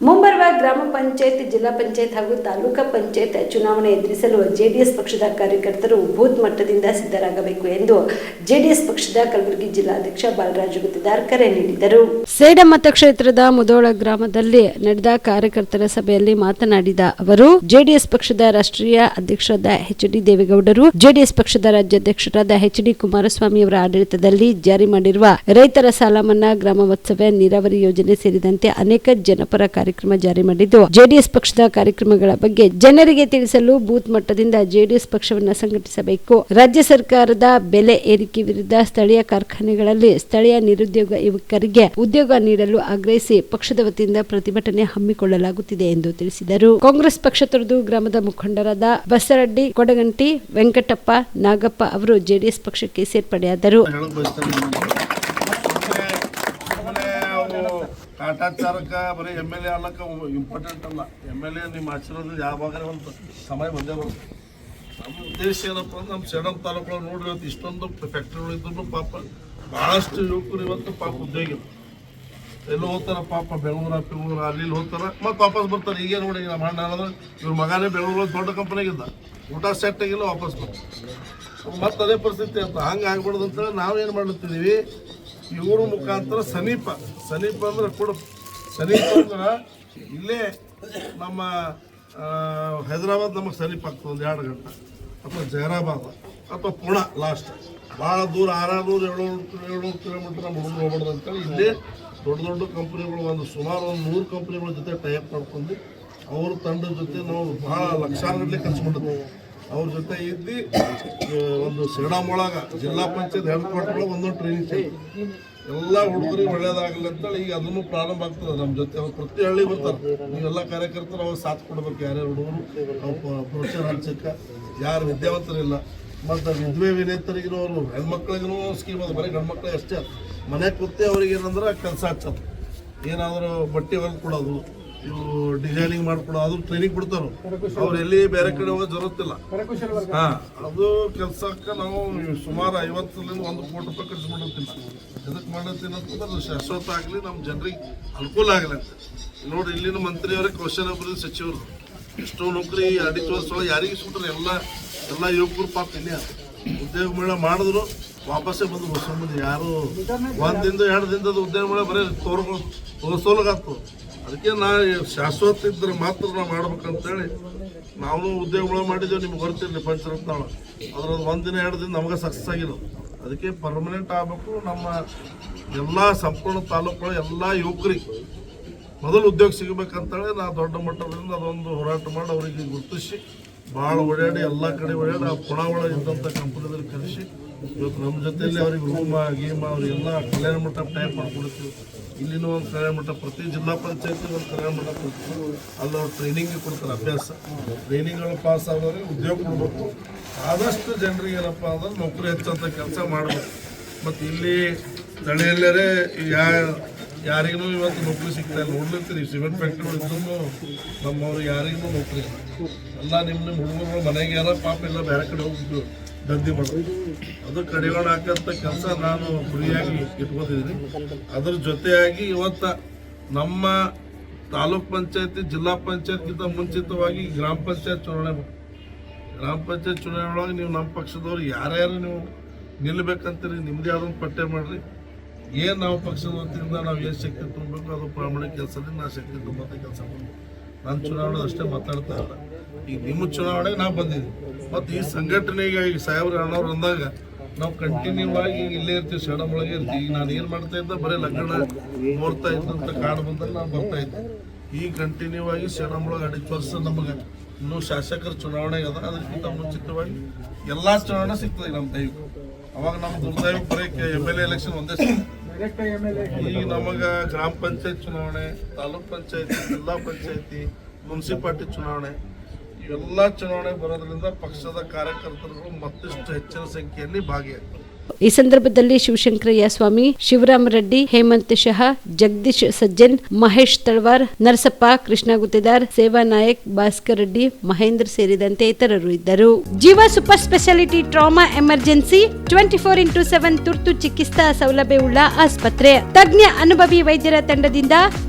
ಮುಂಬರುವ ಗ್ರಾಮ ಪಂಚಾಯತ್, ಜಿಲ್ಲಾ ಪಂಚಾಯತ್ ಹಾಗೂ ತಾಲೂಕಾ ಪಂಚಾಯತ್ ಚುನಾವಣೆ ಎದುರಿಸಲು ಜೆಡಿಎಸ್ ಪಕ್ಷದ ಕಾರ್ಯಕರ್ತರು ಬೂತ್ ಮಟ್ಟದಿಂದ ಸಿದ್ಧರಾಗಬೇಕು ಎಂದು ಜೆಡಿಎಸ್ ಪಕ್ಷದ ಕಲಬುರಗಿ ಜಿಲ್ಲಾಧ್ಯಕ್ಷ ಬಾಲರಾಜು ಗುತ್ತಿದಾರ್ ಕರೆ ನೀಡಿದರು. ಸೇಡ ಮತಕ್ಷೇತ್ರದ ಮುದೋಳ ಗ್ರಾಮದಲ್ಲಿ ನಡೆದ ಕಾರ್ಯಕರ್ತರ ಸಭೆಯಲ್ಲಿ ಮಾತನಾಡಿದ ಅವರು, ಜೆಡಿಎಸ್ ಪಕ್ಷದ ರಾಷ್ಟ್ರೀಯ ಅಧ್ಯಕ್ಷರಾದ ಎಚ್ ಡಿ ದೇವೇಗೌಡರು, ಜೆಡಿಎಸ್ ಪಕ್ಷದ ರಾಜ್ಯಾಧ್ಯಕ್ಷರಾದ ಎಚ್ ಡಿ ಕುಮಾರಸ್ವಾಮಿ ಅವರ ಆಡಳಿತದಲ್ಲಿ ಜಾರಿ ಮಾಡಿರುವ ರೈತರ ಸಾಲ ಮನ್ನಾ ಗ್ರಾಮ ವಾಸ್ತವ್ಯ ನೀರಾವರಿ ಯೋಜನೆ ಸೇರಿದಂತೆ ಅನೇಕ ಜನಪರ ಕಾರ್ಯಕ್ರಮ ಜಾರಿ ಮಾಡಿದ್ದು. ಜೆಡಿಎಸ್ ಪಕ್ಷದ ಕಾರ್ಯಕ್ರಮಗಳ ಬಗ್ಗೆ ಜನರಿಗೆ ತಿಳಿಸಲು ಬೂತ್ ಮಟ್ಟದಿಂದ ಜೆಡಿಎಸ್ ಪಕ್ಷವನ್ನು ಸಂಘಟಿಸಬೇಕು. ರಾಜ್ಯ ಸರ್ಕಾರದ ಬೆಲೆ ಏರಿಕೆ ವಿರುದ್ಧ ಸ್ಥಳೀಯ ಕಾರ್ಖಾನೆಗಳಲ್ಲಿ ಸ್ಥಳೀಯ ನಿರುದ್ಯೋಗ ಯುವಕರಿಗೆ ಉದ್ಯೋಗ ನೀಡಲು ಆಗ್ರಹಿಸಿ ಪಕ್ಷದ ವತಿಯಿಂದ ಪ್ರತಿಭಟನೆ ಹಮ್ಮಿಕೊಳ್ಳಲಾಗುತ್ತಿದೆ ಎಂದು ತಿಳಿಸಿದರು. ಕಾಂಗ್ರೆಸ್ ಪಕ್ಷ ತೊರೆದು ಗ್ರಾಮದ ಮುಖಂಡರಾದ ಬಸರಡ್ಡಿ, ಕೊಡಗಂಟಿ, ವೆಂಕಟಪ್ಪ, ನಾಗಪ್ಪ ಅವರು ಜೆಡಿಎಸ್ ಪಕ್ಷಕ್ಕೆ ಸೇರ್ಪಡೆಯಾದರು. ಕಾಟಾಚಾರಕ್ಕ ಬರೀ ಎಂ ಎಲ್ ಎ ಇಂಪಾರ್ಟೆಂಟ್ ಅಲ್ಲ. ಎಂ ಎಲ್ ಎ ನಿಮ್ಮ ಆಶೀರ್ವಾದ ಯಾವಾಗ ಒಂದು ಸಮಯ ಬಂದೇ ಬರುತ್ತೆ. ನಮ್ಮ ಉದ್ದೇಶ ಏನಪ್ಪ ಅಂದ್ರೆ ನಮ್ಮ ಸೇಡಂ ತಾಲೂಕು ನೋಡ್ರಿ ಇವತ್ತು ಇಷ್ಟೊಂದು ಫ್ಯಾಕ್ಟ್ರಿಗಳು ಇದ್ರು ಪಾಪ ಭಾಳಷ್ಟು ಯುವಕರು ಇವತ್ತು ಪಾಪ ಉದ್ಯೋಗ. ಎಲ್ಲೋ ಹೋಗ್ತಾರ ಪಾಪ ಬೆಂಗಳೂರ ಬೆಂಗಳೂರು ಅಲ್ಲಿ ಹೋಗ್ತಾರ. ಮತ್ತೆ ವಾಪಸ್ ಬರ್ತಾರೆ. ಈಗ ನೋಡಿ ನಮ್ಮ ಅಣ್ಣ ಹೇಳಿದ್ರೆ, ಇವ್ರ ಮಗನೇ ಬೆಂಗಳೂರಲ್ಲಿ ದೊಡ್ಡ ಕಂಪನಿಗಿದ್ದ ಊಟ ಸೆಟ್ ಆಗಿಲ್ಲ ವಾಪಸ್ ಬರ್ತಾರೆ. ಮತ್ತೆ ಅದೇ ಪರಿಸ್ಥಿತಿ ಅಂತ ಹಂಗೆ ಆಗ್ಬಾರ್ದು ಅಂತೇಳಿ ನಾವೇನು ಮಾಡ್ಲತ್ತಿದ್ದೀವಿ? ಇವ್ರ ಮುಖಾಂತರ ಸಮೀಪ ಸಮೀಪ ಅಂದ್ರೆ ಕೂಡ. ಸಮೀಪ ಅಂದ್ರೆ ಇಲ್ಲೇ ನಮ್ಮ ಹೈದರಾಬಾದ್ ನಮಗೆ ಸಮೀಪ ಆಗ್ತದೆ ಒಂದು ಎರಡು ಗಂಟೆ. ಅಥವಾ ಜೈರಾಬಾದ್ ಅಥವಾ ಪುಣ ಲಾಸ್ಟ್ ಭಾಳ ದೂರ ಆರಾರು ಏಳ್ನೂರು ಏಳ್ನೂರು ಕಿಲೋಮೀಟರ್ ನಮ್ಮ ಹುಡುಗರು ಹೋಗ್ಬಾರ್ದು ಅಂತೇಳಿ ಇಲ್ಲೇ ದೊಡ್ಡ ದೊಡ್ಡ ಕಂಪ್ನಿಗಳು ಒಂದು ಸುಮಾರು ಒಂದು ನೂರು ಕಂಪ್ನಿಗಳ ಜೊತೆ ಟೈಪ್ ಮಾಡ್ಕೊಂಡು ಅವ್ರ ತಂಡದ ಜೊತೆ ನಾವು ಭಾಳ ಲಕ್ಷಾನುಗಟ್ಟಲೆ ಖರ್ಚು ಅವ್ರ ಜೊತೆ ಇದ್ದು ಒಂದು ಒಳಗ ಜಿಲ್ಲಾ ಪಂಚಾಯತ್ ಹೆಡ್ ಕ್ವಾರ್ಟರ್ ಒಂದೊಂದು ಟ್ರೈನಿಂಗ್ ಎಲ್ಲ ಹುಡುಗರಿಗೆ ಒಳ್ಳೇದಾಗಲಿ ಅಂತೇಳಿ ಈಗ ಅದನ್ನು ಪ್ರಾರಂಭ ಆಗ್ತದೆ. ನಮ್ಮ ಜೊತೆ ಅವ್ರು ಪ್ರತಿ ಹಳ್ಳಿ ಬರ್ತಾರೆ. ನೀವೆಲ್ಲ ಕಾರ್ಯಕರ್ತರು, ಅವ್ರು ಸಾಥ್ ಕೊಡ್ಬೇಕು. ಯಾರ್ಯಾರು ಹುಡುಗರು, ಅವ್ರು ಹಂಚಕ್ಕೆ ಯಾರು ವಿದ್ಯಾವಂತರಿಲ್ಲ. ಮತ್ತು ವಿಧವೆ ವಿನೇತರಿಗಿರೋರು, ಹೆಣ್ಮಕ್ಳಿಗೂ ಸ್ಕೀಮ್ ಅದು. ಬರೀ ಗಂಡ್ಮಕ್ಳಿಗೆ ಅಷ್ಟೇ ಮನೆ ಕೂತೆ ಅವ್ರಿಗೆ ಏನಂದ್ರೆ ಕೆಲಸ ಹಚ್ಚೋದು ಏನಾದರೂ ಬಟ್ಟೆ ಹೊಲ್ದು ಕೊಡೋದು ಇವು ಡಿಸೈನಿಂಗ್ ಮಾಡ್ಕೊಳ್ಳೋ ಅದು ಟ್ರೈನಿಂಗ್ ಕೊಡ್ತಾರೆ ಅವ್ರು. ಎಲ್ಲಿ ಬೇರೆ ಕಡೆ ಹೋಗೋ ಜರುತ್ತಿಲ್ಲ ಹಾ, ಅದು ಕೆಲಸಕ್ಕೆ ನಾವು ಸುಮಾರು ಐವತ್ತರಿಂದ ಒಂದು ಕೋಟಿ ರೂಪಾಯಿ ಖರ್ಚು ಮಾಡಿರ್ತೀನಿ ಎದಕ್ಕೆ ಮಾಡಿರ್ತೀನಿ ಅಂತಂದ್ರೆ ಶಾಶ್ವತ ಆಗಲಿ ನಮ್ಮ ಜನರಿಗೆ ಅನುಕೂಲ ಆಗಲಿ ಅಂತ. ನೋಡಿ ಇಲ್ಲಿನ ಮಂತ್ರಿಯವರೇ ಕೌಶಲ್ಯಾಭಿವೃದ್ಧಿ ಸಚಿವರು. ಎಷ್ಟೋ ನೌಕರಿ ಅಡಿಕೆ ವರ್ಷ ಒಳಗೆ ಯಾರಿಗೆ ಸುಟ್ರೆ, ಎಲ್ಲ ಎಲ್ಲ ಯುವಕರು ಪಾಪ ಇಲ್ಲಿ. ಉದ್ಯೋಗ ಮೇಳ ಮಾಡಿದ್ರು, ವಾಪಸ್ಸೇ ಬಂದು ಹೊಸ ಯಾರು ಒಂದಿಂದ ಎರಡು ದಿನದ ಉದ್ಯೋಗ ಮೇಳ ಬರೀ ತೋರ್ಗಳು ತೋರಿಸೋಲಾಗತ್ತು ಅದಕ್ಕೆ ನಾ ಶಾಶ್ವತ ಇದ್ರೆ ಮಾತ್ರ ನಾವು ಮಾಡ್ಬೇಕಂತೇಳಿ ನಾವು ಉದ್ಯೋಗಗಳು ಮಾಡಿದ್ದೇವೆ, ನಿಮ್ಗೆ ಗೊತ್ತಿರಲಿ ಪಂಚರತ್ನ ಅದ್ರದ್ದು ದಿನ, ಎರಡು ದಿನ ನಮಗೆ ಸಕ್ಸಸ್ ಆಗಿಲ್ಲ ಅದಕ್ಕೆ ಪರ್ಮನೆಂಟ್ ಆಗಬೇಕು ನಮ್ಮ ಎಲ್ಲ ಸಂಪೂರ್ಣ ತಾಲೂಕುಗಳ ಎಲ್ಲ ಯುವಕರಿಗೆ. ಮೊದಲು ಉದ್ಯೋಗ ಸಿಗಬೇಕಂತೇಳಿ ನಾ ದೊಡ್ಡ ಮಟ್ಟದಿಂದ ಅದೊಂದು ಹೋರಾಟ ಮಾಡಿ ಅವರಿಗೆ ಗುರುತಿಸಿ ಭಾಳ ಓಡಾಡಿ ಎಲ್ಲ ಕಡೆ ಓಡಾಡಿ ಆ ಪುಣ ಇದ್ದಂಥ ಕಂಪನಿದಲ್ಲಿ ಕರೆಸಿ ಇವತ್ತು ನಮ್ಮ ಜೊತೆಯಲ್ಲಿ ಅವ್ರಿಗೆ ರೂಮ ಗೀಮ ಅವ್ರಿಗೆಲ್ಲ ಕಲ್ಯಾಣ ಮಠ ಟೈಪ್ ಮಾಡ್ಕೊಡ್ತೀವಿ. ಇಲ್ಲಿನೂ ಒಂದು ಕಲ್ಯಾಣ ಮಠ ಪ್ರತಿ ಜಿಲ್ಲಾ ಪಂಚಾಯತಿ ಒಂದು ಕಲ್ಯಾಣ ಮಠ ಕೊಡ್ತೀವಿ. ಅಲ್ಲಿ ಅವ್ರು ಟ್ರೈನಿಂಗ್ ಕೊಡ್ತಾರೆ ಅಭ್ಯಾಸ. ಟ್ರೈನಿಂಗ್ಗಳು ಪಾಸ್ ಆದವ್ರಿಗೆ ಉದ್ಯೋಗ ಕೊಡಬೇಕು. ಆದಷ್ಟು ಜನರಿಗೆ ಏನಪ್ಪ ಅಂದ್ರೆ ನೌಕರಿ ಹೆಚ್ಚಂತ ಕೆಲಸ ಮಾಡಬೇಕು. ಮತ್ತು ಇಲ್ಲಿ ಸ್ಥಳೀಯಲ್ಲೇ ಯಾ ಯಾರಿಗೂ ಇವತ್ತು ನೌಕರಿ ಸಿಗ್ತಾ ಇಲ್ಲ. ನೋಡ್ಲಿರ್ತೀರಿ ಸಿಮೆಂಟ್ ಫ್ಯಾಕ್ಟ್ರಿಗಳು ಇದ್ರೂ ನಮ್ಮವ್ರು ಯಾರಿಗೂ ನೌಕರಿ ಇಲ್ಲ. ಎಲ್ಲ ನಿಮ್ಮ ನಿಮ್ಮ ಹುಡುಗರು ಮನೆಗೆ ಪಾಪ ಎಲ್ಲ ಬೇರೆ ಕಡೆ ಹೋಗ್ಬಿಟ್ಟು ದಂಧೆ ಮಾಡೋದು ಅದು ಕಡಿವಾಣ ಹಾಕಂತ ಕೆಲಸ ನಾನು ಫ್ರೀಯಾಗಿ ಇಟ್ಕೊತಿದ್ದೀನಿ. ಅದ್ರ ಜೊತೆಯಾಗಿ ಇವತ್ತ ನಮ್ಮ ತಾಲೂಕ್ ಪಂಚಾಯತಿ, ಜಿಲ್ಲಾ ಪಂಚಾಯತ್ಗಿಂತ ಮುಂಚಿತವಾಗಿ ಗ್ರಾಮ ಪಂಚಾಯತ್ ಚುನಾವಣೆ. ಗ್ರಾಮ ಪಂಚಾಯತ್ ಚುನಾವಣೆ ಒಳಗೆ ನೀವು ನಮ್ಮ ಪಕ್ಷದವ್ರು ಯಾರ್ಯಾರು ನೀವು ನಿಲ್ಲಬೇಕಂತೀರಿ ನಿಮ್ಮದೇ ಆದೊಂದು ಪಟ್ಟೆ ಮಾಡ್ರಿ. ಏನು ನಾವು ಪಕ್ಷದ ವತಿಯಿಂದ ನಾವು ಏನು ಶಕ್ತಿ ತುಂಬಬೇಕು, ಅದು ಪ್ರಾಮಾಣಿಕ ಕೆಲಸದಲ್ಲಿ ನಾ ಶಕ್ತಿ ತುಂಬಂತ ಕೆಲಸ ಮಾಡಿ ನಾನು ಚುನಾವಣೆ ಅಷ್ಟೇ ಮಾತಾಡ್ತಾ ಇಲ್ಲ. ಈಗ ನಿಮ್ಮ ಚುನಾವಣೆಗೆ ನಾವು ಬಂದಿದ್ದೀವಿ. ಮತ್ತು ಈ ಸಂಘಟನೆಗೆ ಈಗ ಸಾಹೇಬ್ರ ಅಣ್ಣವ್ರು ಅಂದಾಗ ನಾವು ಕಂಟಿನ್ಯೂ ಆಗಿ ಇಲ್ಲೇ ಇರ್ತೀವಿ ಸೇಡಮ್ ಒಳಗೆ ಇರ್ತೀವಿ. ನಾನು ಏನು ಮಾಡ್ತಾ ಇದ್ದೆ, ಬರೀ ಲಗ್ನ ನೋಡ್ತಾ ಇದ್ದಂತ ಕಾಡು ಬಂದಲ್ಲಿ ನಾನು ಬರ್ತಾ ಇದ್ದೆ. ಈ ಕಂಟಿನ್ಯೂ ಆಗಿ ಸೇಡಮ್ ಒಳಗೆ ಅಡಿಚ್ ವರ್ಷ ನಮಗೆ ಇನ್ನೂ ಶಾಸಕರ ಚುನಾವಣೆ ಅದ, ಅದಕ್ಕಿಂತ ಮುಂಚಿತವಾಗಿ ಎಲ್ಲ ಚುನಾವಣೆ ಸಿಗ್ತದೆ ನಮ್ಮ ದೈವಕ್ಕೆ. ಅವಾಗ ನಮ್ಮ ದುರ್ದೈವ ಬರೀ ಎಂ ಎಲ್ ಎ ಎಲೆಕ್ಷನ್ ಒಂದೇ ಈಗ ನಮಗೆ ಗ್ರಾಮ ಪಂಚಾಯತ್ ಚುನಾವಣೆ, ತಾಲೂಕ್ ಪಂಚಾಯತಿ, ಜಿಲ್ಲಾ ಪಂಚಾಯತಿ, ಮುನ್ಸಿಪಾಲ್ಟಿ ಚುನಾವಣೆ. ಇವೆಲ್ಲ ಚುನಾವಣೆ ಬರೋದ್ರಿಂದ ಪಕ್ಷದ ಕಾರ್ಯಕರ್ತರುಗಳು ಮತ್ತಷ್ಟು ಹೆಚ್ಚಿನ ಸಂಖ್ಯೆಯಲ್ಲಿ ಭಾಗಿಯಾಗ್ತಾರೆ. ಈ ಸಂದರ್ಭದಲ್ಲಿ ಶಿವಶಂಕರಯ್ಯ ಸ್ವಾಮಿ, ಶಿವರಾಮ ರೆಡ್ಡಿ, ಹೇಮಂತ್ ಶಹ, ಜಗದೀಶ್ ಸಜ್ಜನ್, ಮಹೇಶ್ ತಳವಾರ್, ನರಸಪ್ಪ ಕೃಷ್ಣ ಗುತ್ತೇದಾರ್, ಸೇವಾ ನಾಯಕ್ ಭಾಸ್ಕರ್ ರೆಡ್ಡಿ, ಮಹೇಂದ್ರ ಸೇರಿದಂತೆ ಇತರರು ಇದ್ದರು. Jeeva super speciality trauma emergency twenty four into seven ತುರ್ತು ಚಿಕಿತ್ಸಾ ಸೌಲಭ್ಯವುಳ್ಳ ಆಸ್ಪತ್ರೆ. ತಜ್ಞ ಅನುಭವಿ ವೈದ್ಯರ ತಂಡದಿಂದ